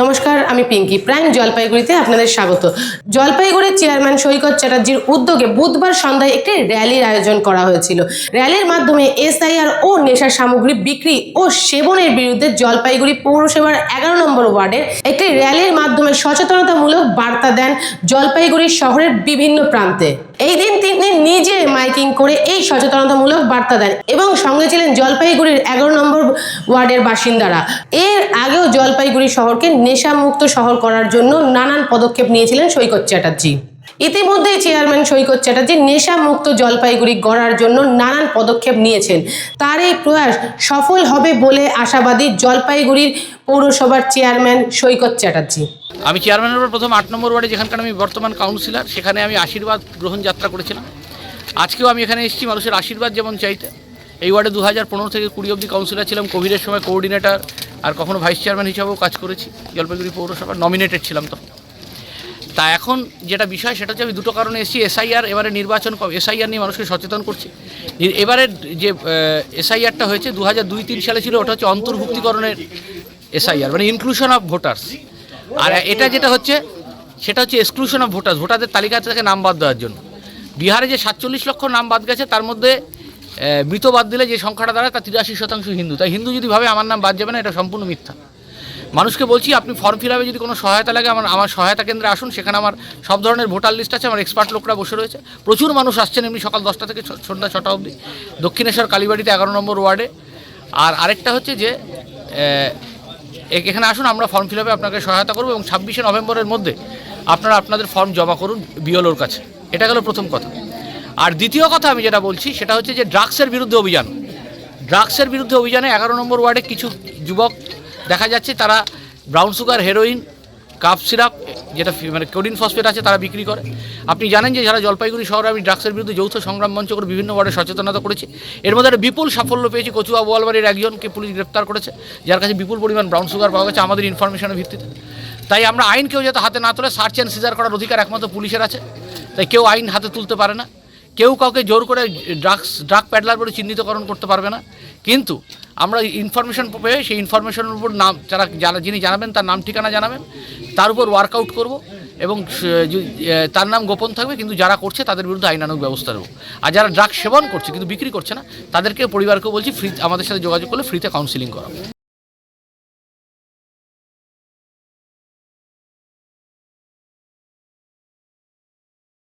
নমস্কার, আমি পিঙ্কি প্রাইম জলপাইগুড়িতে আপনাদের স্বাগত। জলপাইগুড়ির চেয়ারম্যান সৈকত চ্যাটার্জির উদ্যোগে বুধবার সন্ধ্যায় একটি র্যালির আয়োজন করা হয়েছিল। র্যালির মাধ্যমে এসআইআর ও নেশা সামগ্রী বিক্রি ও সেবনের বিরুদ্ধে জলপাইগুড়ি পৌরসভার এগারো নম্বর ওয়ার্ডের একটি র্যালির মাধ্যমে সচেতনতামূলক বার্তা দেন জলপাইগুড়ি শহরের বিভিন্ন প্রান্তে। এই দিন তিনি নিজে মাইকিং করে এই সচেতনতামূলক বার্তা দেন এবং সঙ্গে ছিলেন জলপাইগুড়ির এগারো নম্বর ওয়ার্ডের বাসিন্দারা। এর আগেও জলপাইগুড়ি শহরকে নেশামুক্ত শহর করার জন্য নানান পদক্ষেপ নিয়েছিলেন সৈকত চ্যাটার্জি। ইতিমধ্যেই চেয়ারম্যান সৈকত চ্যাটার্জি নেশামুক্ত জলপাইগুড়ি গড়ার জন্য নানান পদক্ষেপ নিয়েছেন। তার এই প্রয়াস সফল হবে বলে আশাবাদী জলপাইগুড়ির পৌরসভার চেয়ারম্যান সৈকত চ্যাটার্জি। আমি চেয়ারম্যানের উপর প্রথম আট নম্বর ওয়ার্ডে যেখানকার আমি বর্তমান কাউন্সিলর, সেখানে আমি আশীর্বাদ গ্রহণ যাত্রা করেছিলাম। আজকেও আমি এখানে এসেছি মানুষের আশীর্বাদ যেমন চাইতে। এই ওয়ার্ডে দু হাজার পনেরো থেকে কুড়ি অবধি কাউন্সিলর ছিলাম। কোভিডের সময় কোঅর্ডিনেটর আর কখনো ভাইস চেয়ারম্যান হিসাবেও কাজ করেছি। জলপাইগুড়ি পৌরসভার নমিনেটেড ছিলাম তখন। তা এখন যেটা বিষয় সেটা হচ্ছে আমি দুটো কারণে এসেছি। এসআইআর এবারে নির্বাচন এসআইআর নিয়ে মানুষকে সচেতন করছি। এ- এবারে যে এসআইআরটা হয়েছে দু হাজার দুই তিন সালে ছিল, ওটা হচ্ছে অন্তর্ভুক্তিকরণের এসআইআর মানে ইনক্লুশন অফ ভোটার্স আর এটা যেটা হচ্ছে, সেটা হচ্ছে এক্সক্লুশন অফ ভোটার্স ভোটারদের তালিকা থেকে নাম বাদ দেওয়ার জন্য। বিহারে যে সাতচল্লিশ লক্ষ নাম বাদ গেছে, তার মধ্যে মৃত বাদ দিলে যে সংখ্যাটা দাঁড়ায় তার তিরাশি শতাংশ হিন্দু। তাই হিন্দু যদি ভাবে আমার নাম বাদ যাবে না, এটা সম্পূর্ণ মিথ্যা। মানুষকে বলছি, আপনি ফর্ম ফিল যদি কোনো সহায়তা লাগে, আমার আমার সহায়তা কেন্দ্রে আসুন, সেখানে আমার সব ধরনের ভোটার লিস্ট আছে, আমার এক্সপার্ট লোকরা বসে রয়েছে। প্রচুর মানুষ আসছেন এমনি সকাল দশটা থেকে সন্ধ্যা ছটা অবধি। দক্ষিণেশ্বর কালীবাড়িতে এগারো নম্বর ওয়ার্ডে। আর আরেকটা হচ্ছে যে এখানে আসুন, আমরা ফর্ম ফিল আপে আপনাকে সহায়তা করব এবং ছাব্বিশে নভেম্বরের মধ্যে আপনারা আপনাদের ফর্ম জমা করুন বিওলোর কাছে। এটা গেল প্রথম কথা। আর দ্বিতীয় কথা আমি যেটা বলছি, সেটা হচ্ছে যে ড্রাগসের বিরুদ্ধে অভিযান। ড্রাগসের বিরুদ্ধে অভিযানে এগারো নম্বর ওয়ার্ডে কিছু যুবক দেখা যাচ্ছে তারা brown sugar heroin cough syrup যেটা মানে কোডিন ফসফেট আছে, তারা বিক্রি করে। আপনি জানেন যে যারা জলপাইগুড়ি শহরে আমি ড্রাগসের বিরুদ্ধে যৌথ সংগ্রাম মঞ্চ করে বিভিন্ন ওয়ার্ডে সচেতনতা করেছি, এর মধ্যে একটা বিপুল সাফল্য পেয়েছি কচুয়া বোয়ালবাড়ির একজনকে পুলিশ গ্রেপ্তার করেছে, যার কাছে বিপুল পরিমাণ ব্রাউন সুগার পাওয়া গেছে আমাদের ইনফরমেশনের ভিত্তিতে। তাই আমরা আইন কেউ যাতে হাতে না তোলে সার্চ অ্যান্ড সিজার করার অধিকার একমাত্র পুলিশের আছে, তাই কেউ আইন হাতে তুলতে পারে না। কেউ কাউকে জোর করে ড্রাগস ড্রাগ প্যাডলার বলে চিহ্নিতকরণ করতে পারবে না। কিন্তু আমরা ইনফরমেশন পেয়ে সেই ইনফরমেশনের উপর নাম, যারা যারা, যিনি জানাবেন তার নাম, ঠিকানা জানাবেন। তার উপর ওয়ার্কআউট করব এবং তার নাম গোপন থাকবে, কিন্তু যারা করছে তাদের বিরুদ্ধে আইনানুক ব্যবস্থা নেব। আর যারা ড্রাগ সেবন করছে, কিন্তু বিক্রি করছে না, তাদেরকে পরিবারকেও বলছি ফ্রি আমাদের সাথে যোগাযোগ করলে ফ্রিতে কাউন্সিলিং করা